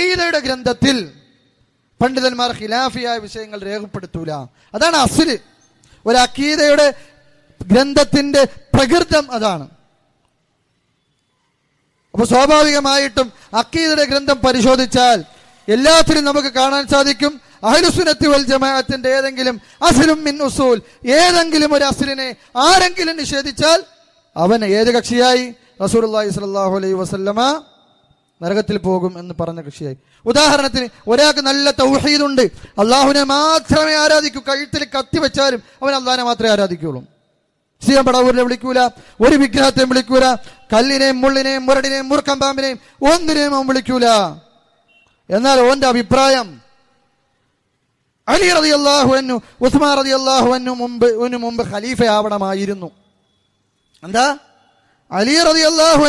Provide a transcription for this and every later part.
അഖീദയുടെ ഗ്രന്ഥത്തിൽ പണ്ഡിതന്മാർ ഖിലാഫിയായ വിഷയങ്ങൾ രേഖപ്പെടുത്തൂല. അതാണ് അസിൽ. ഒരു അഖീദയുടെ ഗ്രന്ഥത്തിന്റെ പ്രകൃതം അതാണ്. അപ്പൊ സ്വാഭാവികമായിട്ടും അക്കീദയുടെ ഗ്രന്ഥം പരിശോധിച്ചാൽ എല്ലാത്തിനും നമുക്ക് കാണാൻ സാധിക്കും അഹ്ലുസുന്നത്തി വൽ ജമാഅത്തിന്റെ ഏതെങ്കിലും അസിലും മിൻ ഉസൂൽ ഏതെങ്കിലും ഒരു അസിലിനെ ആരെങ്കിലും നിഷേധിച്ചാൽ അവൻ ഏത് കക്ഷിയായി? സ്വല്ലല്ലാഹു അലൈഹി വസല്ലമ നരകത്തിൽ പോകും എന്ന് പറഞ്ഞ കൃഷിയായി. ഉദാഹരണത്തിന് ഒരാൾക്ക് നല്ല തൗഹീദുണ്ട്. അള്ളാഹുവിനെ മാത്രമേ ആരാധിക്കൂ. കഴുത്തിൽ കത്തി വെച്ചാലും അവൻ അള്ളാഹിനെ മാത്രമേ ആരാധിക്കുള്ളൂ ശ്രീയം പടവൂരിനെ വിളിക്കൂല ഒരു വിഗ്രഹത്തെയും വിളിക്കൂല കല്ലിനെയും മുള്ളിനെയും മുരടിനെയും മുറുക്കം പാമ്പിനെയും ഒന്നിനെയും അവൻ വിളിക്കൂല. എന്നാൽ ഓന്റെ അഭിപ്രായം അലി റതി അള്ളാഹു അന്നു ഉസ്മാൻ റതി അള്ളാഹു അന്നു മുമ്പ് ഒന്നു മുമ്പ് ഖലീഫ ആവണമായിരുന്നു എന്താ? അലി റതി അള്ളാഹു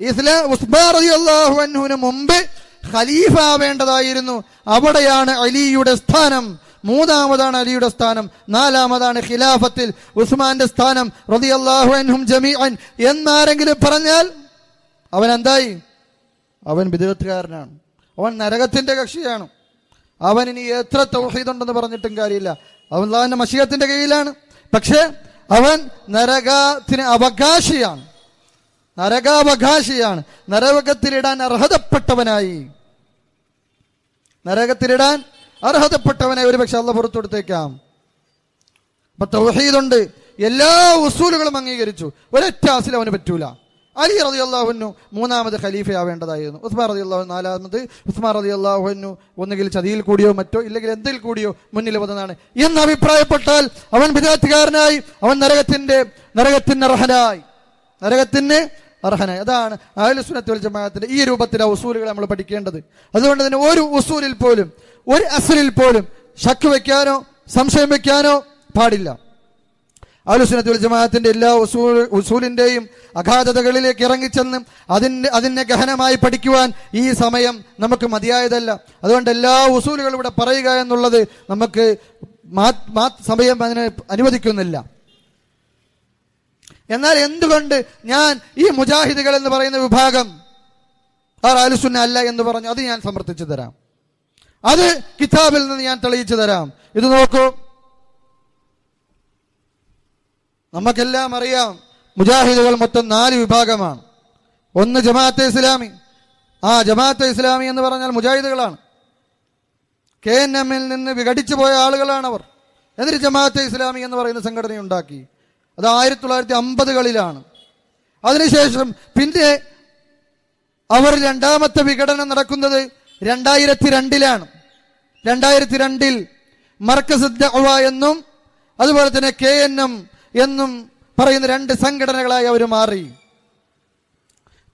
ഇസ്ലാം മുമ്പ് ഖലീഫ ആവേണ്ടതായിരുന്നു അവിടെയാണ് അലിയുടെ സ്ഥാനം. മൂന്നാമതാണ് അലിയുടെ സ്ഥാനം. നാലാമതാണ് ഖിലാഫത്തിൽ ഉസ്മാന്റെ സ്ഥാനം. റതി അള്ളാഹു അൻഹും ജമീഅൻ. എന്നാരെങ്കിലും പറഞ്ഞാൽ അവൻ എന്തായി? അവൻ വിദഗ്ധകാരനാണ് അവൻ നരകത്തിന്റെ കക്ഷിയാണ്. അവൻ ഇനി എത്ര തൗഹീദുണ്ടെന്ന് പറഞ്ഞിട്ടും കാര്യമില്ല. അവൻ അള്ളാഹിന്റെ മഷിയത്തിന്റെ കയ്യിലാണ് പക്ഷേ അവൻ നരകത്തിന് അവകാശിയാണ്. നരകാവകാശിയാണ്. നരകത്തിലിടാൻ അർഹതപ്പെട്ടവനായി. നരകത്തിലിടാൻ അർഹതപ്പെട്ടവനായി ഒരുപക്ഷെ അള്ള പുറത്തു കൊടുത്തേക്കാം അപ്പൊ തൗഹീദുണ്ട്. എല്ലാ ഉസൂലുകളും അംഗീകരിച്ചു. ഒരൊറ്റ ആസിൽ അവന് പറ്റൂല. അലി റതി അള്ളാഹുനു മൂന്നാമത് ഖലീഫയാവേണ്ടതായിരുന്നു. ഉസ്മാൻ റതി അള്ളാഹു നാലാമത്. ഉസ്മാൻ റതി അള്ളാഹുനു ഒന്നുകിൽ ചതിയിൽ കൂടിയോ മറ്റോ ഇല്ലെങ്കിൽ എന്തിൽ കൂടിയോ മുന്നിൽ വന്നതാണ്. എന്ന് അഭിപ്രായപ്പെട്ടാൽ അവൻ വിദാർത്ഥികാരനായി അവൻ നരകത്തിന്റെ നരകത്തിന് അർഹനായി. നരകത്തിന് അർഹനായി. അതാണ് അഹലുസുനത്ത് വൽ ജമാഅത്തിന്റെ ഈ രൂപത്തിലെ ഉസൂലുകൾ നമ്മൾ പഠിക്കേണ്ടത്. അതുകൊണ്ട് തന്നെ ഒരു ഉസൂലിൽ പോലും ഒരു അസലിൽ പോലും ശക്ക് വെക്കാനോ സംശയം വെക്കാനോ പാടില്ല. അഹ്ലുസുന്നത്ത് വൽ ജമാഅത്തിന്റെ എല്ലാ ഉസൂൽ ഉസൂലിന്റെയും അഗാധതകളിലേക്ക് ഇറങ്ങിച്ചെന്ന് അതിന്റെ അതിനെ ഗഹനമായി പഠിക്കുവാൻ ഈ സമയം നമുക്ക് മതിയായതല്ല. അതുകൊണ്ട് എല്ലാ ഉസൂലുകളും ഇവിടെ പറയുക എന്നുള്ളത് നമുക്ക് സമയം അതിനെ അനുവദിക്കുന്നില്ല. എന്നാൽ എന്തുകൊണ്ട് ഞാൻ ഈ മുജാഹിദുകൾ എന്ന് പറയുന്ന വിഭാഗം ആർ ആലുസുന്ന അല്ല എന്ന് പറഞ്ഞു? അത് ഞാൻ സമർത്ഥിച്ചു തരാം. അത് കിതാബിൽ നിന്ന് ഞാൻ തെളിയിച്ചു തരാം. ഇത് നോക്കൂ. നമുക്കെല്ലാം അറിയാം മുജാഹിദുകൾ മൊത്തം നാല് വിഭാഗമാണ്. ഒന്ന് ജമാഅത്തെ ഇസ്ലാമി. ആ ജമാഅത്തെ ഇസ്ലാമി എന്ന് പറഞ്ഞാൽ മുജാഹിദുകളാണ്. കെ എൻ എമ്മിൽ നിന്ന് വിഘടിച്ചു പോയ ആളുകളാണ് അവർ എന്നിട്ട് ജമാഅത്തെ ഇസ്ലാമി എന്ന് പറയുന്ന സംഘടന ഉണ്ടാക്കി അത് ആയിരത്തി തൊള്ളായിരത്തി അമ്പതുകളിലാണ് അതിനുശേഷം പിന്നെ അവർ രണ്ടാമത്തെ വിഘടനം നടക്കുന്നത് രണ്ടായിരത്തി രണ്ടിലാണ് രണ്ടായിരത്തി രണ്ടിൽ മർക്കസ് ദഅവ എന്നും അതുപോലെ തന്നെ കെ എൻ എം എന്നും പറയുന്ന രണ്ട് സംഘടനകളായി അവർ മാറി.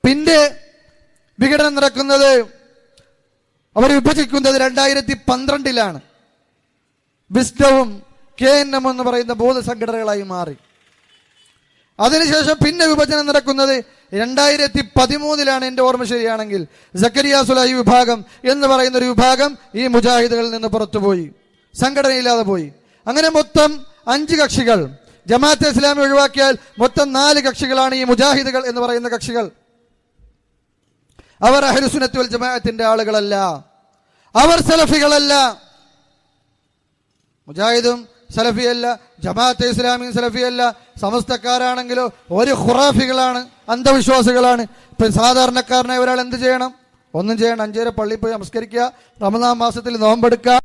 പിന്നെ വിഘടനം നടക്കുന്നത് അവർ വിഭജിക്കുന്നത് രണ്ടായിരത്തി പന്ത്രണ്ടിലാണ് വിസ്ഡവും കെ എൻ എം എന്ന് പറയുന്ന ബോധ സംഘടനകളായി മാറി. അതിനുശേഷം പിന്നെ വിഭജനം നടക്കുന്നത് രണ്ടായിരത്തി പതിമൂന്നിലാണ് എന്റെ ഓർമ്മ ശരിയാണെങ്കിൽ സക്കരിയ സുലാഹി വിഭാഗം എന്ന് പറയുന്ന ഒരു വിഭാഗം ഈ മുജാഹിദുകളിൽ നിന്ന് പുറത്തുപോയി. സംഘടനയില്ലാതെ പോയി. അങ്ങനെ മൊത്തം അഞ്ച് കക്ഷികൾ ജമാഅത്തെ ഇസ്ലാമി ഒഴിവാക്കിയാൽ മൊത്തം നാല് കക്ഷികളാണ് ഈ മുജാഹിദുകൾ എന്ന് പറയുന്ന കക്ഷികൾ. അവർ അഹ്ലുസുന്നത്ത് വൽ ജമാഅത്തിന്റെ ആളുകളല്ല. അവർ സലഫികളല്ല. മുജാഹിദും സലഫിയല്ല ജമാഅത്തെ ഇസ്ലാമിയും സലഫിയല്ല സമസ്തക്കാരാണെങ്കിലോ ഒരു ഖുറാഫികളാണ് അന്ധവിശ്വാസികളാണ്. ഇപ്പൊ സാധാരണക്കാരനായ ഒരാൾ എന്ത് ചെയ്യണം? ഒന്നും ചെയ്യണം അഞ്ചേര പള്ളിയിൽ പോയി നമസ്കരിക്കുക റമദാൻ മാസത്തിൽ നോമ്പെടുക്കുക.